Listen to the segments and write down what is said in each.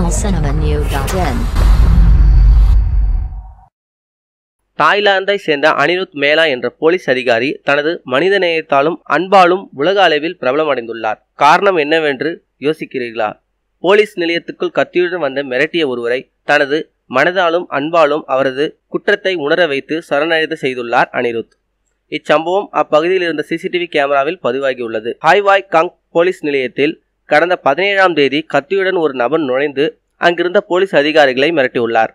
tamilcinemanew.in தாய்லாந்தை சேர்ந்த அனிருத் மேலா என்ற police அதிகாரி தனது மனிதநேயத்தாலும் அன்பாலும் உலக அளவில் பிரபலமடைந்துள்ளார் காரணம் என்னவென்று யோசிக்கிறீர்களா போலீஸ் நிலையத்துக்குள் கத்தியுடன் வந்து மிரட்டிய ஒருவரை தனது மனதாலும் அன்பாலும் அவரது குற்றத்தை உணர வைத்து சரணடைந்து செய்துள்ளார் அனிருத் இச்சம்பவம் அப்பகுதியில் இருந்த சிசிடிவி கேமராவில் பதிவாகியுள்ளது ஹாய்வாய் கங் போலீஸ் நிலையத்தில் கடந்த பதினேழாம் தேதி கத்தியுடன் ஒரு நபர் நுழைந்து அங்கிருந்த போலீஸ் அதிகாரிகளை மிரட்டியுள்ளார்.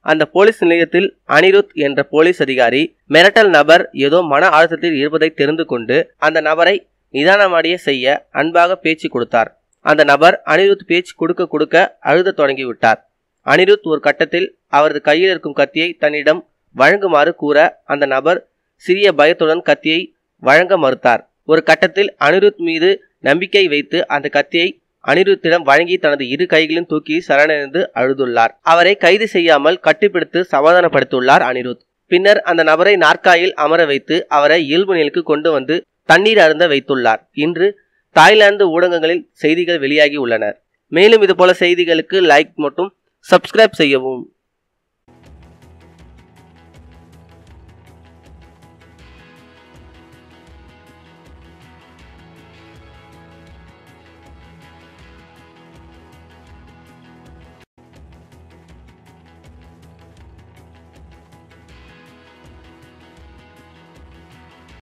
அந்த போலீஸ் நிலையத்தில் அனிருத் என்ற போலீஸ் அதிகாரி மிரட்டல் நபர் ஏதோ மன அழுத்தத்தில் இருப்பதை தெரிந்து கொண்டு அந்த நபரை நிதானமடைய செய்ய அன்பாக பேச்சு கொடுத்தார். அந்த நபர் அனிருத் பேச்சு கொடுக்க கொடுக்க அழுத தொடங்கிவிட்டார். அனிருத் ஒரு கட்டத்தில் அவரது கையில் இருக்கும் கத்தியை தன்னிடம் வழங்குமாறு கூற அந்த நபர் சிறிய பயத்துடன் கத்தியை வழங்க மறுத்தார். ஒரு கட்டத்தில் அனிருத் மீது நம்பிக்கை வைத்து அந்த கத்தியை அனிருத்திடம் வழங்கி தனது இரு கைகளையும் தூக்கி சரணடைந்து அழுதுள்ளார். அவரை கைது செய்யாமல் கட்டுப்பிடித்து சமாதானப்படுத்தியுள்ளார் அனிருத். பின்னர் அந்த நபரை நாற்காயில் அமர வைத்து அவரை இயல்பு நிலைக்கு கொண்டு வந்து தண்ணீர் அருந்த வைத்துள்ளார். இன்று தாய்லாந்து ஊடகங்களில் செய்திகள் வெளியாகி உள்ளன. மேலும் இதுபோல செய்திகளுக்கு லைக் மற்றும் சப்ஸ்கிரைப் செய்யவும்.